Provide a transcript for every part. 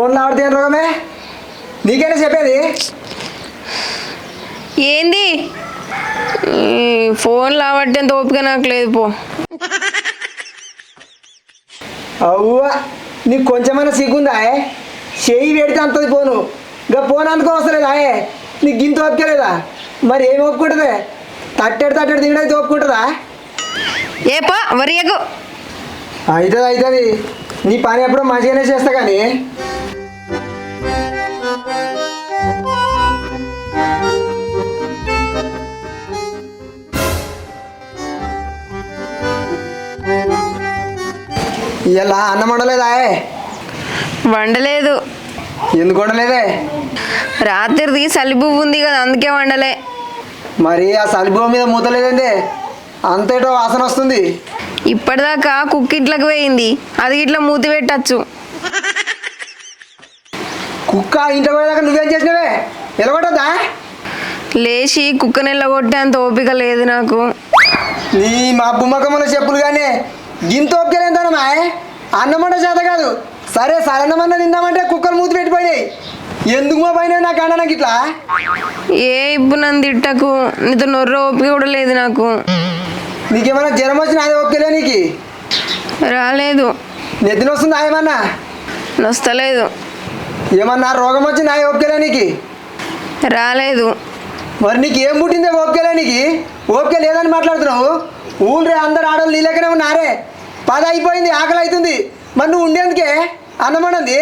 Phone ఆడితే రోగమే? నీకేనా చెప్పేది? ఏంది? ఫోన్ లావట్టేంత ఓపిక నాకు లేదు పో. అవ్వా నీకు కొంచెమైనా సిగ్గుందా? చెయ్యి పెడితే అంతది పోను. గా ఫోన్ అందుకో వస్తలేదా ఏ? నీకు గింత ఒప్పుకోలేదా మరి ఏమి ఒప్పుకుంటుందే? తట్టెడు తట్టెడు తినడానికి ఒప్పుకుంటుందా ఏ పా వరియకు అవుతుంది అవుతుంది నీ పని ఎప్పుడో మంచిగానే చేస్తా కానీ ఇలా అన్నం వండలేదా? వండలేదు. ఎందుకు వండలేదే? రాత్రిది సలిబు ఉంది కదా అందుకే వండలే. మరి ఆ సలిభూమి మీద మూతలేదండి అంతేటో వాసన వస్తుంది. ఇప్పటిదాకా కుక్ ఇట్లకు పోయింది. అది ఇట్లా మూతి పెట్టచ్చు. కుక్క ఇంట్లో పోయేదాకా నువ్వేం చేసినవే? ఎలగొట్టద్దా లేచి కుక్క నెల్ల కొట్టేంత ఓపిక లేదు నాకు. నీ మా బుమ్మకమ్మల చెప్పులు కానీ గింత ఒప్పుకెళ్ళేంతనమా అన్నం వంట చేత కాదు. సరే సరన్నమన్న తిందామంటే కుక్కలు మూతి పెట్టిపోయినాయి. ఎందుకు మా పైన నాకు అన్న నాకు ఇట్లా? ఏ ఇప్పుడు నన్ను తిట్టకు. నీతో నొర్ర ఓపిక కూడా లేదు నాకు. నీకేమైనా జ్వరం వచ్చినా అదే ఒప్పుకెళ్ళే నీకు? రాలేదు. నెత్తిన వస్తుంది ఏమన్నా? నొస్తలేదు. ఏమన్నా రోగం వచ్చింది ఒప్పుకెళ్ళే నీకు? రాలేదు. మరి నీకు ఏం పుట్టిందే ఓపికలే నీకు? ఓపిక లేదని మాట్లాడుతున్నావు. ఊళ్ళే అందరు ఆడవాళ్ళు నీ లెక్కనే ఉన్నారే. పది అయిపోయింది ఆకలి అవుతుంది. మరి నువ్వు ఉండేందుకే? అన్నమన్నది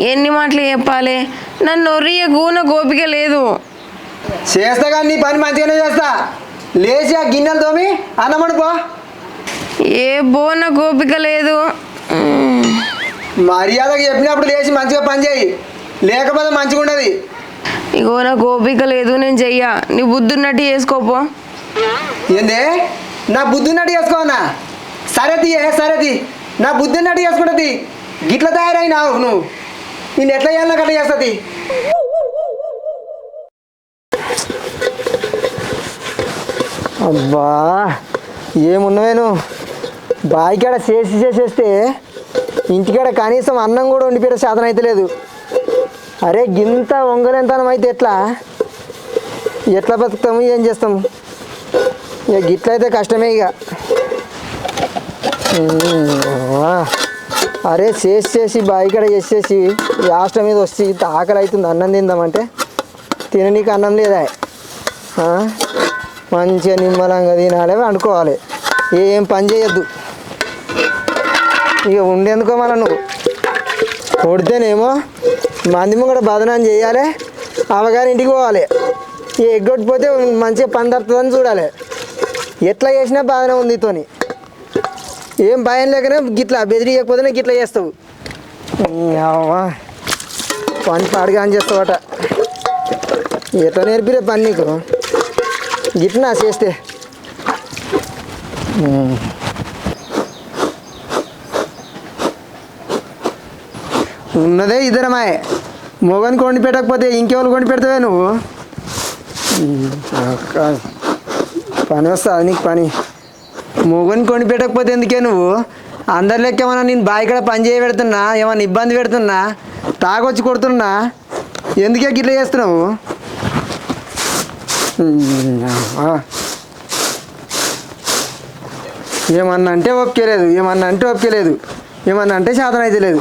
ఎన్ని మాటలు చెప్పాలి? నన్ను నొర్రియకు నాకు ఓపిక లేదు. చేస్తా కానీ నీ పని మంచిగానే చేస్తా. లేచి ఆ గిన్నెలు తోమి అన్నమని పో ఏ బో నాకు ఓపిక లేదు. మర్యాదగా చెప్పినప్పుడు లేచి మంచిగా పని చేయి. లేకపోతే మంచిగా ఉండదు ఇగో నాకు ఓపిక లేదు నేను చెయ్య. నీ బుద్ధి ఉన్నట్టు చేసుకోపో ఏందే? నా బుద్ధి ఉన్నట్టు చేసుకోవన్నా సరే తీ ఏ సరే తీ. నా బుద్ధి ఉన్నట్టు చేసుకుంటుంది గిట్ల తయారైనావు నువ్వు. నేను ఎట్లా చేయాలన్నా గట్ల చేస్తుంది అబ్బా ఏమున్నవేను బాయికాడ చేసి చేసేస్తే ఇంటికాడ కనీసం అన్నం కూడా వండిపోయే సాధన అయితే లేదు. అరే గింత వంగలేంతనం అయితే ఎట్లా? ఎట్లా బతుకుతాము? ఏం చేస్తాము ఇక గిట్ల అయితే కష్టమే ఇక. అరే చేసి చేసి బాయికడ చేసేసి లాస్ట్ మీద వచ్చి ఆకలి అవుతుంది అన్నం తిందామంటే? తిననీకి అన్నం లేదా? మంచిగా నిమ్మలంగా తినాలి అనుకోవాలి ఏం పని చేయొద్దు. ఇక ఉండేందుకో మళ్ళీ నువ్వు. కొడితేనేమో మంది ముంగడ బదనం చేయాలి అవగారి ఇంటికి పోవాలి. ఈ ఎగ్గొట్టిపోతే మంచిగా పని చూడాలి. ఎట్లా చేసినా బాగానే ఉంది తోని ఏం భయం లేకనే గిట్లా బెదిరియకపోతేనే గిట్లా చేస్తావు. అవ్వ. పని పాడుగా అని చేస్తావట. ఎట్లా నేర్పిరే పని నీకు? గిట్లా చేస్తే. ఉన్నదే ఇద్దరమాయ మొగని కొండి పెట్టకపోతే ఇంకెవరు కొండి పెడతావే నువ్వు? పని వస్తుంది నీకు పని. మొగని కొండి పెట్టకపోతే ఎందుకే నువ్వు? అందరి లెక్క ఏమైనా నేను బావి కూడా పని చేయ పెడుతున్నా ఏమైనా ఇబ్బంది పెడుతున్నా తాగొచ్చి కొడుతున్నా ఎందుకే గిట్ల చేస్తున్నావు? ఏమన్నా అంటే ఒప్పుకోలేదు ఏమన్నా అంటే ఒప్పుకోలేదు ఏమన్నా అంటే శాతం అయితే లేదు.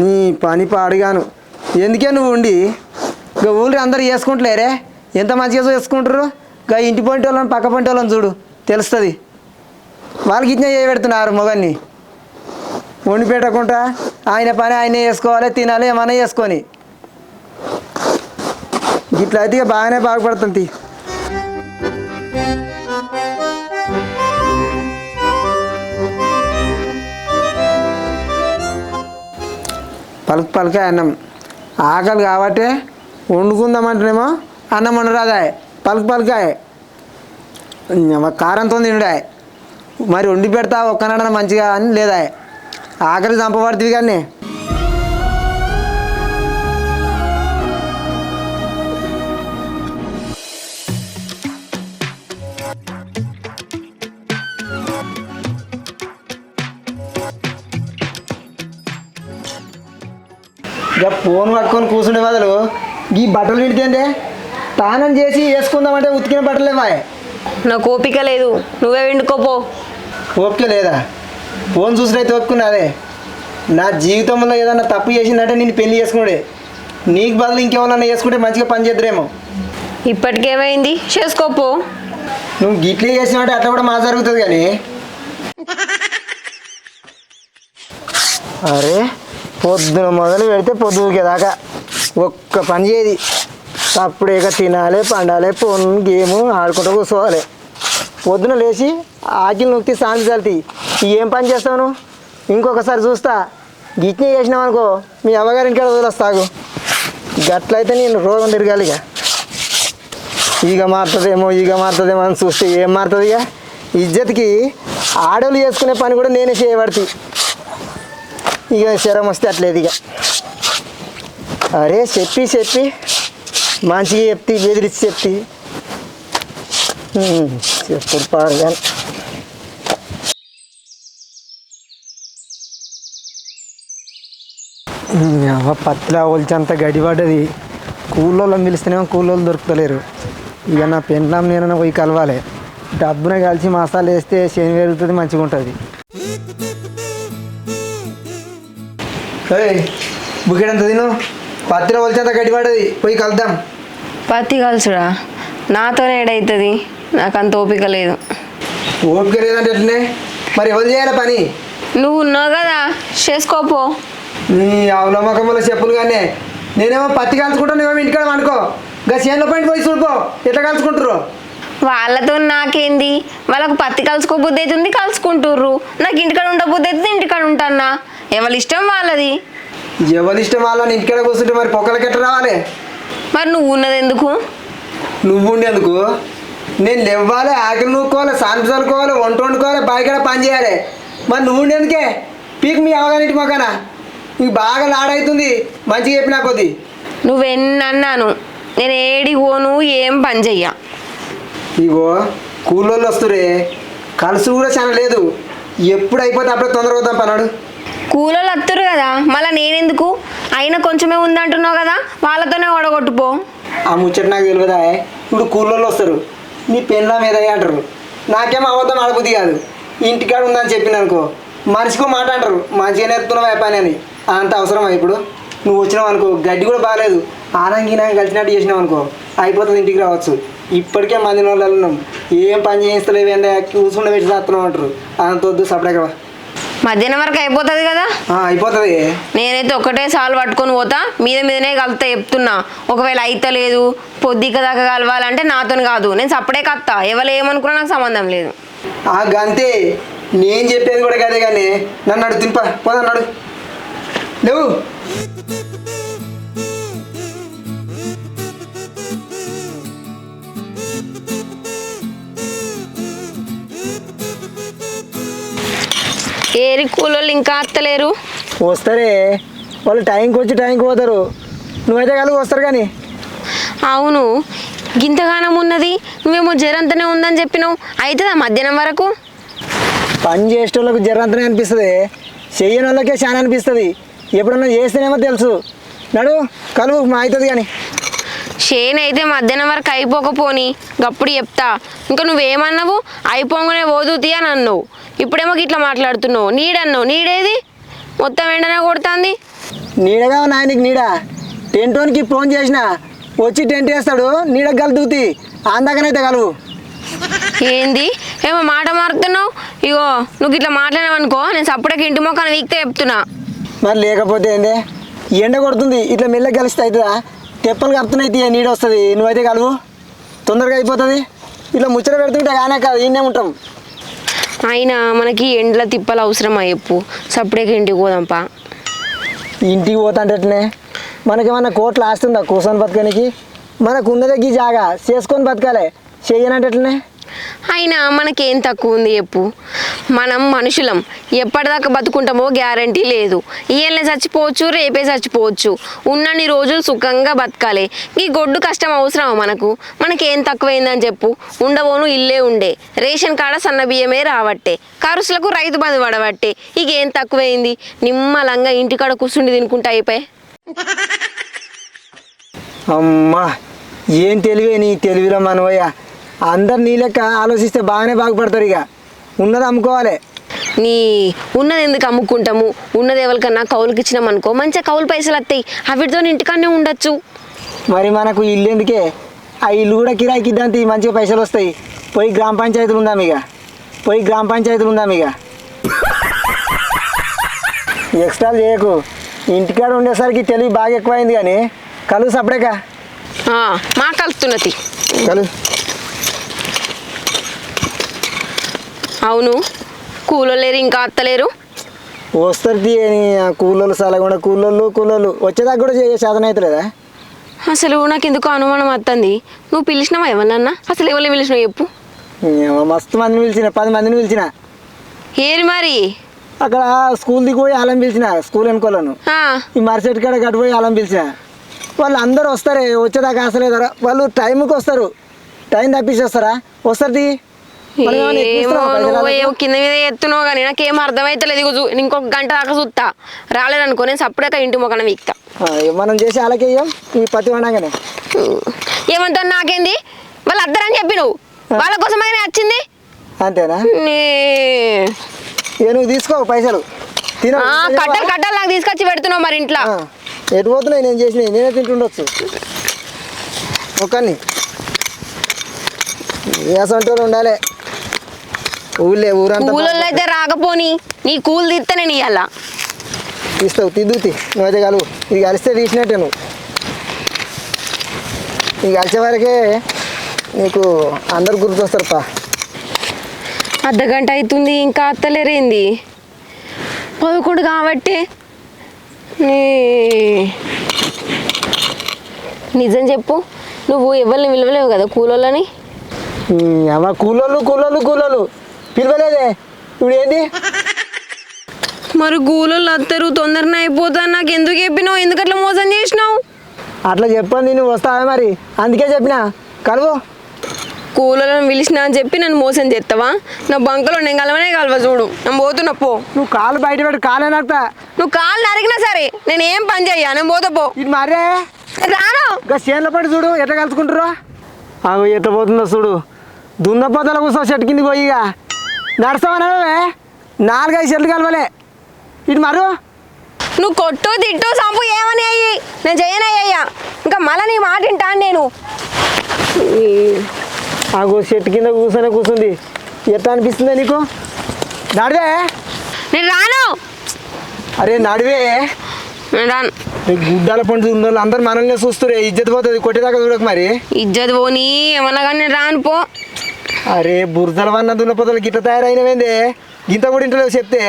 నీ పని పాడుగాను. ఎందుకే నువ్వు ఉండి ఇక ఊళ్ళో అందరు చేసుకుంటలేరే ఎంత మంచిగా చేసుకుంటారు ఇక ఇంటి పంటి వాళ్ళని పక్క పంటి వాళ్ళని చూడు తెలుస్తుంది. వాళ్ళకి ఇచ్చిన చేయబెడుతున్నారు మొగన్ని. వండి పెట్టకుండా ఆయన పని ఆయనే చేసుకోవాలి తినాలి ఏమన్నా చేసుకొని. ఇట్లా అయితే ఇక బాగానే బాగుపడుతుంది. పలుకు పలకే అన్నం. ఆకలి కాబట్టి వండుకుందామంటేనేమో అన్నం వండరాదాయ్. పలుకు పలకాయ కారంతో తినడాయ్. మరి వండి పెడతా ఒక్కనాడన మంచిగా అని లేదా ఆకలి చంపబడుతుంది కానీ ఇక ఫోన్ పట్టుకొని కూర్చుండే బదులు ఈ బట్టలు విడితేందే? స్నానం చేసి వేసుకుందామంటే ఉతికిన బట్టలే మాయే. నాకు ఓపిక లేదు. నువ్వే వండుకోపో. ఓకే లేదా? ఫోన్ చూసినైతే ఒప్పుకున్నాదే నా జీవితంలో ఏదన్నా తప్పు చేసిందంటే నేను పెళ్ళి చేసుకున్నాడే నీకు బదులు ఇంకేమన్నా చేసుకుంటే మంచిగా పని చేద్దరేమో. ఇప్పటికేమైంది చేసుకోపో. నువ్వు గిట్లే చేసినావంటే అట్లా కూడా మా జరుగుతుంది కానీ. అరే పొద్దున మొదలు పెడితే పొద్దుకే దాకా ఒక్క పని చేయది అప్పుడేక తినాలి పండాలి ఫోన్ గేమ్ ఆడుకుంటూ కూర్చోవాలి. పొద్దున లేచి ఆకిలు నొక్కి శాంతి చల్తి ఏం పని చేస్తావు ఇంకొకసారి చూస్తా. గిట్నే చేసినావు అనుకో మీ అవ్వగారి ఇంటికాడ వదిలేస్తాగు గట్లయితే నేను రోగం తిరగాలి ఇక ఈగ మారుతుందేమో ఈగ మారుతుందేమో అని చూస్తే ఏం మారుతుంది ఇక ఇజ్జత్కి ఆడోళ్ళు చేసుకునే పని కూడా నేనే చేయబడుతుంది ఇక శరం వస్తే అట్లేదు ఇక అరే చెప్పి చెప్పి. మంచిగా చెప్తి బెదిరించి చెప్తి. చెప్పుడు పారు కానీ పత్తిలా ఒలిచంత గడిపడ్డది కూలోళ్ళని పిలిస్తేనేమో కూలోళ్ళు దొరుకుతలేరు. ఇక నా పెండ్లాం నేను పోయి కలవాలి. డబ్బున కలిసి మసాలా వేస్తే శని పెరుగుతుంది మంచిగా ఉంటుంది బుకెడంత తిను. పత్తిలో ఒలిచంత గడిపడ్డది పోయి కలుద్దాం. పత్తి కలుసుడా నాతోనే ఏడవుతుంది నాకు అంత ఓపిక లేదు. ఓపిక లేదంటే ఎట్లనే? మరి ఎవరు చేయాలి పని? నువ్వు ఉన్నావు కదా చేసుకోపో నీ అవలమకముల చెప్పులు కానీ నేనేమో పత్తి కాల్చుకుంటా నువ్వేమో ఇంటికాడ అనుకో గా చేనులో పైన పోయి చూడుకో ఎట్లా కాల్చుకుంటారు వాళ్ళతో నాకేంది? వాళ్ళకు పత్తి కలుసుకోబుద్ధి అవుతుంది కలుసుకుంటుర్రు నాకు ఇంటికాడ ఉండబుద్ధి అవుతుంది ఇంటికాడ ఉంటానా? ఎవరి ఇష్టం వాళ్ళది? ఎవరి ఇష్టం వాళ్ళని ఇంటికాడ కూర్చుంటే మరి పొక్కలకి ఎట్లా రావాలి. మరి నువ్వు ఉన్నది ఎందుకు? నువ్వు ఉండేందుకు నేను లేవ్వాలి ఆకలి నూక్కోవాలి శాంతి చదువుకోవాలి వంట వండుకోవాలి బాయికాడ పని చేయాలి. మరి నువ్వు ఉండేందుకే పీక్ మీ అవగానిటి మొక్కన నీకు బాగా లాడవుతుంది మంచిగా చెప్పినా కొద్ది. నువ్వెన్నన్నాను? నేను ఏడి పోను ఏం పని చెయ్య. ఇగో కూలోళ్ళు వస్తురే కలుసు కూడా చాలా లేదు. ఎప్పుడు అయిపోతే అప్పుడే తొందరగా పన్నాడు కూలోళ్ళు వస్తారు కదా మళ్ళీ నేనెందుకు? అయినా కొంచెమే ఉందంటున్నావు కదా వాళ్ళతోనే ఓడగొట్టుపో. ఆ ముచ్చట నాకు తెలియదా ఇప్పుడు కూలోళ్ళు వస్తారు నీ పెళ్ళ మీద అంటారు. నాకేం అబద్ధం ఆడబుద్ధి కాదు. ఇంటికాడ ఉందని చెప్పిన అనుకో మనిషికో మాట అంటారు మంచిగా నేర్పుతున్నావా పని అని. అంత అవసరమా ఇప్పుడు? నువ్వు వచ్చినావు అనుకో గడ్డి కూడా బాగాలేదు. ఆనంగినా కలిసినట్టు చేసినావు అనుకో అయిపోతుంది ఇంటికి రావచ్చు. ఇప్పటికే మంది వాళ్ళు ఉన్నాం. ఏం పని చేయిస్తలేవేందా కూర్చుండ పెట్టి చేస్తున్నావు అంటారు. అంత వద్దు సపరేట్గా మధ్యాహ్నం వరకు అయిపోతుంది కదా? అయిపోతుంది. నేనైతే ఒకటే సాలు పట్టుకొని పోతా మీద మీదనే కలుతా చెప్తున్నా. ఒకవేళ అయితే లేదు పొద్దుక దాకా కలవాలంటే నాతో కాదు. నేను సప్పుడే కత్తా. ఎవరు ఏమనుకున్నా నాకు సంబంధం లేదు. గంతే. నేను చెప్పేది కూడా కదే కానీ నన్ను అడు తింప పోదన్నాడు లేవు. ఏరి కూలోళ్ళు ఇంకా అత్తలేరు. వస్తారే. వాళ్ళు టైంకి వచ్చి టైంకి పోతారు. నువ్వైతే కలిగి వస్తారు కానీ. అవును. గింతగానం ఉన్నది. నువ్వేమో జ్వరంతనే ఉందని చెప్పినావు. అవుతుందా మధ్యాహ్నం వరకు? పని చేసే వాళ్ళకు జరంతనే అనిపిస్తుంది. చెయ్యని వాళ్ళకే చాలా అనిపిస్తుంది. ఎప్పుడన్నా చేస్తేనేమో తెలుసు. నడు కలువు మా అవుతుంది కానీ. షేన్ అయితే మధ్యాహ్నం వరకు అయిపోకపోని గప్పుడు చెప్తా. ఇంకా నువ్వేమన్నావు? అయిపోగానే ఓదుతీ అని అన్నావు. ఇప్పుడేమో ఇట్లా మాట్లాడుతున్నావు. నీడన్నావు. నీడేది? మొత్తం ఎండనే కొడుతుంది. నీడగా నాయనకి నీడ? టెంట్ వానికి ఫోన్ చేసిన వచ్చి టెంట్ వేస్తాడు నీడ కలుగుతుంది అందాకనైతే కలువు. ఏంది? ఏమో మాట మారుతున్నావు? ఇగో నువ్వు ఇట్లా మాట్లాడినావు అనుకో నేను సప్పుడకి ఇంటి మొక్కను వీక్తే చెప్తున్నా. మరి లేకపోతే ఏందే? ఎండ కొడుతుంది. ఇట్లా మెల్లగా కలిస్తే అవుతుందా? తెప్పలు కప్పుతున్నాయి తీయ నీడ వస్తుంది. నువ్వైతే కలువు తొందరగా అయిపోతుంది. ఇట్లా ముచ్చట పెడుతుంటే కానే కాదు ఈయనే ఉంటాం. అయినా మనకి ఎండ్ల తిప్పలు అవసరమా చెప్పు. సప్పుడేకి ఇంటికి పోదాంపా ఇంటికి పోతాంటేనే మనకేమన్నా కోట్లు ఆస్తుందా కూర్చొని బతకనికి. మనకు ఉన్నదే గీ జాగా. చేసుకొని బతకాలి. చెయ్యనంటేనే అయినా మనకేం తక్కువ ఉంది చెప్పు. మనం మనుషులం. ఎప్పటిదాకా బతుకుంటామో గ్యారంటీ లేదు. ఇయ్యలే చచ్చిపోవచ్చు రేపే చచ్చిపోవచ్చు. ఉన్నన్ని రోజులు సుఖంగా బతకాలి. ఈ గొడ్డు కష్టం అవసరమా మనకు? మనకేం తక్కువైందని చెప్పు. ఉండబోను ఇల్లే ఉండే. రేషన్ కాడ సన్న బియ్యమే రావట్టే. కరుసులకు రైతు బంధు పడబట్టే. ఇక ఏం తక్కువైంది? నిమ్మలంగా ఇంటికాడ కూర్చుండి తినుకుంటా అయిపోయి. అమ్మా ఏం తెలివే నీ తెలివిలో మనవయ్యా? అందరు నీ లెక్క ఆలోచిస్తే బాగానే బాగుపడతారు ఇక. ఉన్నది అమ్ముకోవాలి. నీ ఉన్నది ఎందుకు అమ్ముకుంటాము? ఉన్నది ఎవరికన్నా కౌలుకి ఇచ్చినాం అనుకో మంచిగా కౌలు పైసలు వస్తాయి. అవిటితో ఇంటికాడనే ఉండొచ్చు. మరి మనకు ఇల్లు ఎందుకే? ఆ ఇల్లు కూడా కిరాయికి ఇద్దంత మంచిగా పైసలు వస్తాయి. పోయి గ్రామ పంచాయతీలు ఉందాం ఇక. పోయి గ్రామ పంచాయతీలు ఉందాం ఇక. ఎక్స్ట్రాలు చేయకు. ఇంటికాడ ఉండేసరికి తెలివి బాగా ఎక్కువైంది కానీ కలువు సపడేక ఆ, మా కలుస్తున్నది. కలు అవును. కూలోలేరు ఇంకా అత్తలేరు వస్తారు తీయని కూలోళ్ళు సలగకుండా కూలోళ్ళు కూలోళ్ళు. వచ్చేదాకా కూడా చేయ సాధన అవుతలేదా అసలు నాకు ఎందుకు అనుమానం వస్తుంది నువ్వు పిలిచినావా ఎవరన్నా అసలు ఎవరు పిలిచినావు చెప్పు. ఏమో మస్తు మందిని పిలిచిన పది మందిని పిలిచిన. ఏరి మరి? అక్కడ స్కూల్ దిగి పోయి ఆలం పిలిచిన స్కూల్ వెనుకోలను. ఆ, ఈ మరుసటి కాడ గడిపోయి ఆలం పిలిచిన. వాళ్ళు అందరూ వస్తారే వచ్చేదాకా అసలేదరా వాళ్ళు టైంకి వస్తారు టైం తప్పించి వస్తారా తీ. ఏమో నువ్వు? ఏమో కింద మీద ఎత్తున్నావు కానీ నాకేం అర్థమైతలేదు. ఇగో ఇంకొక గంట దాకా చూస్తా రాలేదనుకో నేను సప్పుడేక ఇంటి మొక్కన వీక్తా. మనం చేసి అలాకేయం ఈ పత్తి వండగానే. ఏమంటా నాకేంది? వాళ్ళు అద్దరని చెప్పి నువ్వు వాళ్ళ కోసమైనా వచ్చింది? అంతేనా? ఏ నువ్వు తీసుకో పైసలు. కట్టలు కట్టలు నాకు తీసుకొచ్చి పెడుతున్నావు మరి ఇంట్లో. ఎటు పోతున్నాయి? నేను చేసినవి నేనే తింటుండొచ్చు. ఒకని ఏసంటోళ్ళు ఉండాలి. ఊళ్ళే ఊరంతా కూలలో అయితే రాకపోని నీ కూలు తీస్తే నేను ఇయ్యాల? తీస్తావు తిద్దుతి నువ్వైతే కలువు ఇది కలిస్తే తీసినట్టే నువ్వు. ఇది కలిసే వరకే నీకు అందరు గుర్తొస్తారు పా అర్ధ గంట అవుతుంది ఇంకా అత్తలేరేంది? పదకొండు కాబట్టి నీ- నిజం చెప్పు నువ్వు ఎవరిని విలువలేవు కదా కూలోళ్ళని? అమ్మ కూలోళ్ళు కూలోళ్ళు కూలోళ్ళు. పిలవలేదే. ఇప్పుడు ఏంది? మరి కూలోళ్ళు అత్తరు తొందరనే అయిపోతాను నాకు ఎందుకు చెప్పినావు? ఎందుకు అట్లా మోసం చేసినావు? అట్లా చెప్పండి నువ్వు వస్తావా మరి? అందుకే చెప్పిన. కలువు. కూలోళ్ళని పిలిచినా అని చెప్పి నన్ను మోసం చేస్తావా? నా బంకలో నేను కలవనే కలవ చూడు. నేను పోతున్నా పో. నువ్వు కాలు బయట పెట్టి కాలే నడతా. నువ్వు కాళ్ళు నరికినా సరే నేను ఏం పని చెయ్యా? నేను పోతా పో. ఇది మరే. రాను ఇంకా చేనులో పడి చూడు ఎట్లా కలుసుకుంటారు అగో ఎట్లా పోతుందో చూడు. దున్న పొదల కూర్చో చెట్టు కింద పోయి నడుస్తావనే నాలుగైదు చెట్లు కలవలే. ఇటు మరు. నువ్వు కొట్టు తిట్టు సంపు ఏమని అయ్యి? నేను చేయనయ్యా ఇంకా మళ్ళీ నీ మాట వింటాను నేను. అగో చెట్టు కింద కూర్చొని కూర్చుంది. ఎట్లా అనిపిస్తుందా నీకు? నడివే. నేను రాను. అరే నడివే. నేను రాను. నీకు గుడ్డాల పండు ఉన్న అందరు మనల్ని చూస్తురే ఇజ్జత పోతుంది కొట్టేదాకా చూడకు మరి. ఇజ్జత్ పోనీ ఏమన్నా కానీ నేను రాను పో. అరే బురదల వన్న దున్న పొదలు గిట్ట తయారైనవేందే? గింత కూడా ఇంటలేవు చెప్తే?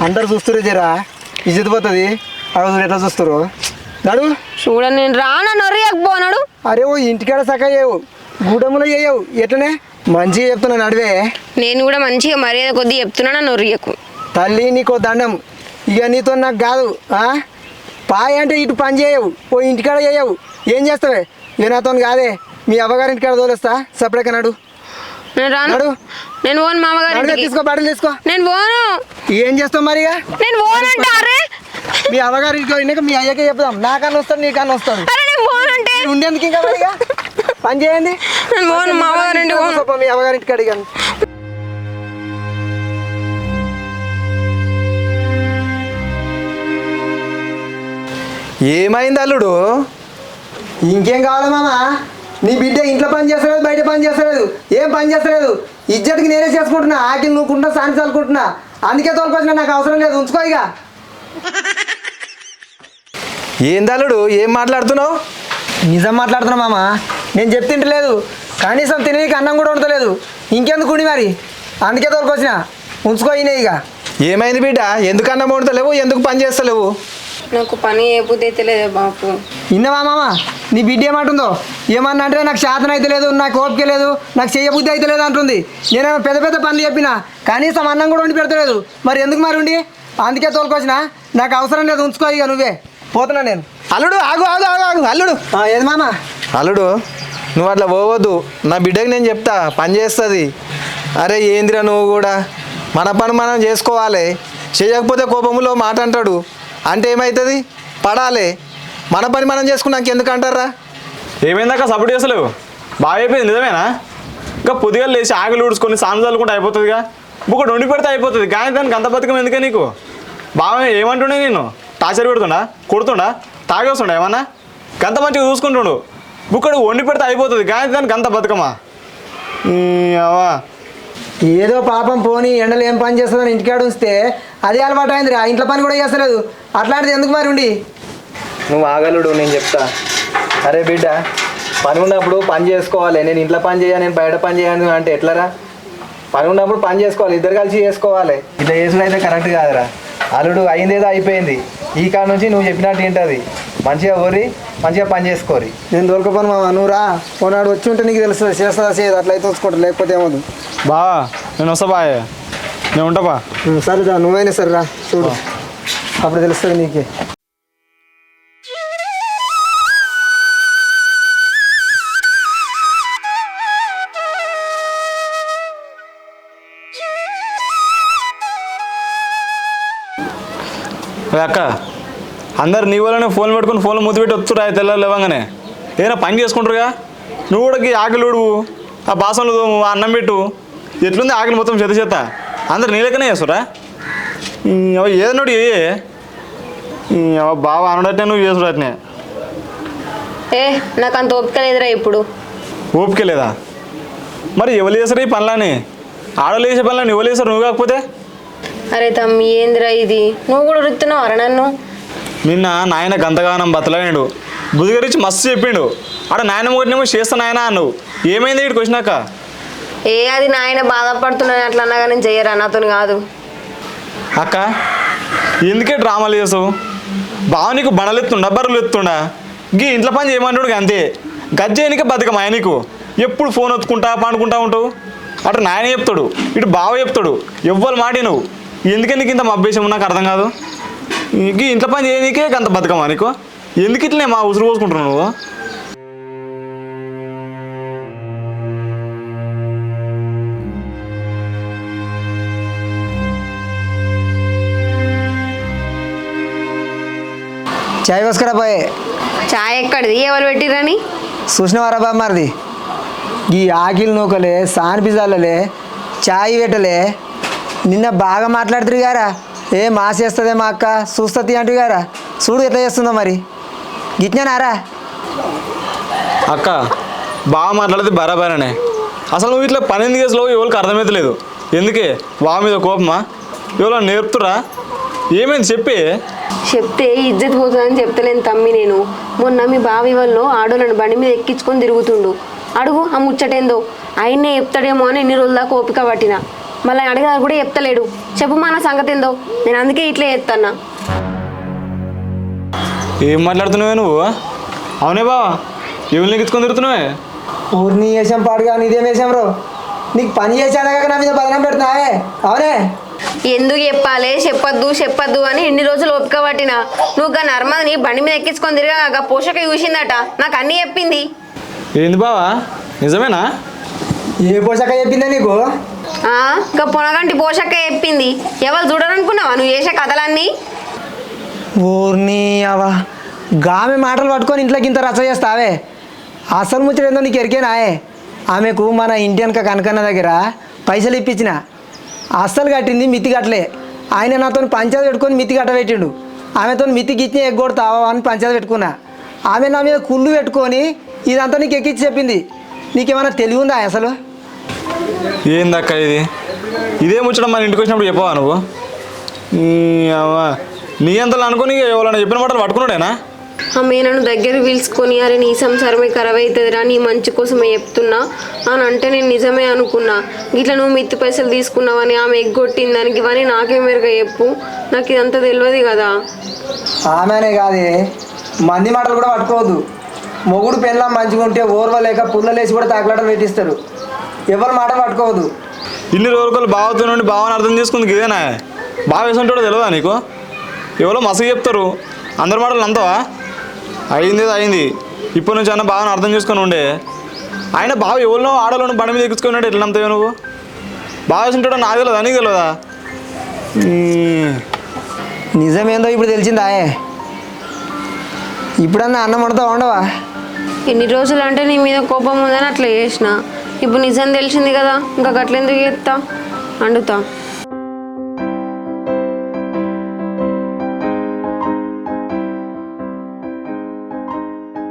అందరు చూస్తురే జరా. ఇజ్జత పోతుంది. చూడు ఎట్లా చూస్తారు నడు. చూడండి నేను రాను నొరియకపోనాడు అరే ఓ ఇంటికాడ సక్క చేయవు. గూడెంలో చేయవు. ఎట్లనే? మంచిగా చెప్తున్నా నడివే. నేను కూడా మంచిగా మర్యాద కొద్దీ చెప్తున్నా నొరియకు తల్లి నీకో దండం. ఇక నీతో నాకు కాదు ఆ? పాయ్ అంటే ఇటు పని చేయవు. ఓ ఇంటికాడ చేయవు. ఏం చేస్తావే? ఇక నాతో కాదే. మీ అవ్వగారి ఇంటికాడ తోలేస్తా. సపరేట్గా నడు. నేను రాను. నేను పోను నడువే మామగారికి తీసుకో బట్టలు తీసుకో. నేను పోను. ఏం చేస్తావు మరి ఇక నేను పోనంటే అరే మీ అవ్వగారి పోయినాక మీ అయ్యకే చెప్దాం. నాకన్నా వస్తాడు నీకన్నా వస్తాడు. అరే నేను పోనంటే. మీరు ఉండేందుకు ఇంకా మరి ఇక పని చేయండి. నేను పోను మా అమ్మగారింటికి పోను. మీ అవ్వగారి ఇంటికి అడిగాను. ఏమైంది అల్లుడు? ఇంకేం కావాలి మామ? నీ బిడ్డ ఇంట్లో పని చేస్తలేదు బయట పని చేస్తలేదు ఏం పని చేస్తలేదు. ఇజ్జత్కి నేనే చేసుకుంటున్నా ఆకిలు నువ్వుకుంటున్నా సాని చల్లుకుంటున్నా. అందుకే తోలుకొచ్చిన నాకు అవసరం లేదు ఉంచుకో ఇక. ఏంది అల్లుడు ఏం మాట్లాడుతున్నావు? నిజం మాట్లాడుతున్నా మామ నేను చెప్తింటలేదు. కనీసం తిననీకి అన్నం కూడా ఉండలేదు ఇంకెందుకు ఉండి మరి? అందుకే తోలుకొచ్చిన ఉంచుకో ఇక. ఏమైంది బిడ్డ? ఎందుకు అన్నం వండుతలేవు? ఎందుకు పని చేస్తలేవు? నాకు పని ఏ బుద్ధి అయితే లేదు బాపు. ఇన్నవా మామ? నీ బిడ్డ ఏమంటుందో? ఏమన్నా అంటే నాకు శాతం అయితే లేదు నాకు ఓపిక లేదు నాకు చెయ్య బుద్ధి అయితే లేదు అంటుంది. నేనేమో పెద్ద పెద్ద పనులు చెప్పిన కనీసం అన్నం కూడా వండి పెడతలేదు. మరి ఎందుకు మరి ఉండి? అందుకే తోలుకొచ్చిన. నాకు అవసరం లేదు ఉంచుకో ఇక నువ్వే. పోతున్నా నేను. అల్లుడు ఆగు ఆగు ఆగు ఆగు అల్లుడు. ఆ, ఏది మామ? అల్లుడు నువ్వు అట్లా పోవద్దు. నా బిడ్డకి నేను చెప్తా పని చేస్తుంది. అరే ఏందిరా నువ్వు కూడా? మన పని మనం చేసుకోవాలి. చేయకపోతే కోపములో మాట అంటాడు. అంటే ఏమవుతుంది పడాలి. మన పని మనం చేసుకున్నాక ఎందుకు అంటారా? ఏమైందాక సపోర్ట్ చేసలేవు బాగా అయిపోయింది నిజమేనా? ఇంకా పొద్దుగా లేచి ఆకలి ఊడ్చుకొని సాను చల్లుకుంటే అయిపోతుందిగా? బుక్కడు వండి పెడితే అయిపోతుంది. కానీ దానికి అంత బతుకం ఎందుకే నీకు? బాగా ఏమంటుండే నేను టార్చర్ పెడుతుండా? కొడుతుండా? తాగేస్తుండా ఏమన్నా? గంత మంచిగా చూసుకుంటుండు. బుక్కడు వండి పెడితే అయిపోతుంది. కానీ దానికి అంత బతుకమా? అవా ఏదో పాపం పోని ఎండలు ఏం పని చేస్తుందని ఇంటికాడ ఉంచితే అదే అలవాటు అయింది ఆ ఇంట్లో పని కూడా చేస్తలేదు. అట్లాంటిది ఎందుకు మరి ఉండి? నువ్వు ఆగలుడు నేను చెప్తా. అరే బిడ్డ పని ఉన్నప్పుడు పని చేసుకోవాలి. నేను ఇంట్లో పని చేయ నేను బయట పని చేయను అంటే ఎట్లరా? పని ఉన్నప్పుడు పని చేసుకోవాలి ఇద్దరు కలిసి చేసుకోవాలి. ఇట్లా చేసుడు అయితే కరెక్ట్ కాదురా. అల్లుడు అయిందేదో అయిపోయింది. ఈ కాడ నుంచి నువ్వు చెప్పినట్టు ఏంటది మంచిగా ఊరి మంచిగా పని చేసుకోరి. నేను దొరకపోను మామ నువ్వు రా. పోనాడు వచ్చి ఉంటే నీకు తెలుస్తుంది. చేస్తా చేయదు? అట్లయితే వచ్చుకుంటా లేకపోతే ఏమదు బావా నేను వస్తా బాయ్. నేను ఉంటా బా. సరే రా నువ్వైనా సరే రా చూడు అప్పుడు తెలుస్తుంది నీకే. అక్క అందరు నీ వల్లనే ఫోన్ పెట్టుకుని ఫోన్లో ముద్దు పెట్టి వస్తురా తెల్లారు లేవగానే. ఏదైనా పని చేసుకుంటారుగా? నువ్వు కూడా ఆకలి ఉడువు ఆ బాసనలు తోము, అన్నం పెట్టు. ఎట్లుంది ఆకలి మొత్తం చేత చేత? అందరు నీ లెక్కనే చేస్తురా ఏదన్నోడు ఏ బాగా అనడట్నే నువ్వు చేసుడట్నే ఏ నాకు అంత ఓపిక లేదురా ఇప్పుడు. ఓపిక లేదా? మరి ఎవరు చేస్తారు ఈ పనులని ఆడలు చేసే పనులని ఎవరు చేస్తారు? నువ్వు కాకపోతే? అరే తమ్మి ఏందిరా ఇది? నువ్వు కూడా ఉరుకుతున్నావు అరా నన్ను? నిన్న నాయన గంతగానం బతలాడు బుదిగరించి మస్తు చెప్పిండు. ఆడ నాయన ఒకటినేమో చేస్తా నాయన అన్నావు. ఏమైంది ఇక్కడికి వచ్చినాక? ఏ అది నాయన బాధపడుతున్నాను అట్లా అన్నా కానీ చెయ్యరా నాతో కాదు. అక్క ఎందుకే డ్రామాలు చేసావు? బావ నీకు బండలు ఎత్తుండా బర్రెలు ఎత్తుండా? గీ ఇంట్లో పని చేయమంటాడు అంతే గజ్జేనికే బతకమా నీకు ఎప్పుడు ఫోన్ ఒత్తుకుంటా పండుకుంటా ఉంటావు? అటు నాయన చెప్తాడు ఇటు బావ చెప్తాడు. ఎవ్వరు మాట నువ్వు ఎందుకే నీకు ఇంత మబ్బేశం నాకు అర్థం కాదు. గీ ఇంట్లో పని చేయనీకే అంత బతకమా నీకు? ఎందుకు ఇట్లనే మా ఉసురు పోసుకుంటున్నావు నువ్వు? చాయ్ వస్కరా పోయే. చాయ్ ఎక్కడిది? ఎవరు పెట్టిరని చూసినవారా బామ్మారిది? ఈ ఆకిలి నూకలే సాన్ పిజాలలే చాయ్ పెట్టలే. నిన్న బాగా మాట్లాడుతురు గారా? ఏ మాసేస్తుందే మా అక్క. చూస్తుంది అంటు గారా? చూడు ఎట్లా చేస్తుందో మరి. గిట్నేనారా అక్క బాగా మాట్లాడితే బరాబరనే. అసలు నువ్వు ఇట్లా పని ఎందుకు చేసావు ఎవరికి అర్థమవుతలేదు ఎందుకే? వా మీద కోపమా? ఎవరో నేర్పుతురా ఏమైంది? చెప్పి. చెప్తే ఇజ్జత్ పోతుందని చెప్తలేను తమ్మి నేను. మొన్న మీ బావి వాళ్ళు ఆడోళ్ళని బండి మీద ఎక్కించుకొని తిరుగుతుండు. అడుగు ఆ ముచ్చటేందో. ఆయన్నే చెప్తాడేమో అని ఎన్ని రోజుల దాకా ఓపిక పట్టిన. మళ్ళీ అడిగినా కూడా చెప్తలేడు. చెప్పు మన సంగతి ఏందో. నేను అందుకే ఇట్లా చేస్తానా ఏం మాట్లాడుతున్నావే నువ్వు? అవునే బావా ఎవరిని ఎక్కించుకొని తిరుగుతున్నావే? ఊరిని వేసాం పాడుగా నీదేం వేసాం రో నీకు పని కాక నా మీద బదనం పెడుతున్నావే? అవునే? ఎందుకు చెప్పాలి? చెప్పొద్దు చెప్పొద్దు అని ఎన్ని రోజులు ఓపిక పట్టిన. నువ్వు గా నర్మదని బండి మీద ఎక్కించుకొని తిరిగా పోషక చూసిందట. నాకు అన్నీ చెప్పింది. ఏంది బావా నిజమేనా? ఏ పోషక చెప్పిందే నీకు? ఇంకా పొనగంటి పోషక్క చెప్పింది. ఎవరు చూడరనుకున్నావా నువ్వు చేసే కథలన్నీ? ఓర్ని అవా గామె మాటలు పట్టుకొని ఇంట్లోకి ఇంత రచ్చ చేస్తావే. అసలు ముచ్చటేందో నీకు ఎరికేనాయే. ఆమెకు మన ఇంటి వెనక కనకన్న దగ్గర పైసలు ఇప్పించిన. అస్సలు కట్టింది మితి కట్టలే. ఆయన నాతో పంచాయతీ పెట్టుకొని మితి కట్టబెట్టిండు. ఆమెతో మితి గిచ్చి ఎగ్గొడతావా అని పంచాయతీ పెట్టుకున్నా. ఆమె నా మీద కుళ్ళు పెట్టుకొని ఇదంతా నీకు ఎక్కించి చెప్పింది. నీకేమైనా తెలివి ఉందా అసలు? ఏందక్క ఇది? ఇదే ముచ్చడం మన ఇంటికి వచ్చినప్పుడు చెప్పవా నువ్వు? ఈ అవ్వ. నీ అంతలో అనుకుని ఎవరైనా చెప్పిన మాటలు పట్టుకున్నాడేనా? ఆమె నన్ను దగ్గర పిలుచుకొని అరే నీ సంసారమే ఖరాబ్ అవుతుందిరా నీ మంచి కోసమే చెప్తున్నా అని అంటే నేను నిజమే అనుకున్నా. ఇట్లా నువ్వు మిత్తి పైసలు తీసుకున్నావని ఆమె ఎగ్గొట్టింది దానికి ఇవన్నీ నాకే మెరుగా చెప్పు. నాకు ఇదంతా తెలియదు కదా. ఆమెనే కాదే. మంది మాటలు కూడా పట్టుకోవద్దు. మొగుడు పెళ్ళం మంచిగా ఉంటే ఓర్వలేక పుల్లలేసి కూడా తాకలాటలు పెట్టిస్తారు. ఎవరి మాట పట్టుకోవద్దు. ఇన్ని రోజులు బావతో నుండి బావని అర్థం చేసుకుంది ఇదేనా బావ వేసుంటాడో తెలియదా నీకు? ఎవరో మసగ చెప్తారు. అందరి మాటలు అంతవా అయింది అయింది. ఇప్పటి నుంచి అన్న బావని అర్థం చేసుకొని ఉండే. ఆయన బావ ఎవరినో ఆడలోనో బండి మీద ఎక్కించుకున్నాడు ఎట్లా నమ్ముతావు నువ్వు? బావ వేసుంటాడో నాకు తెలియదా నీకు తెలియదా నిజమేందో ఇప్పుడు తెలిసిందాయే ఇప్పుడన్నా అన్నం వండుతా ఉండవా ఎన్ని రోజులు అంటే నీ మీద కోపం ఉందని అట్లా చేసిన. ఇప్పుడు నిజం తెలిసింది కదా ఇంకా గట్లెందుకు చేస్తా అండుతా.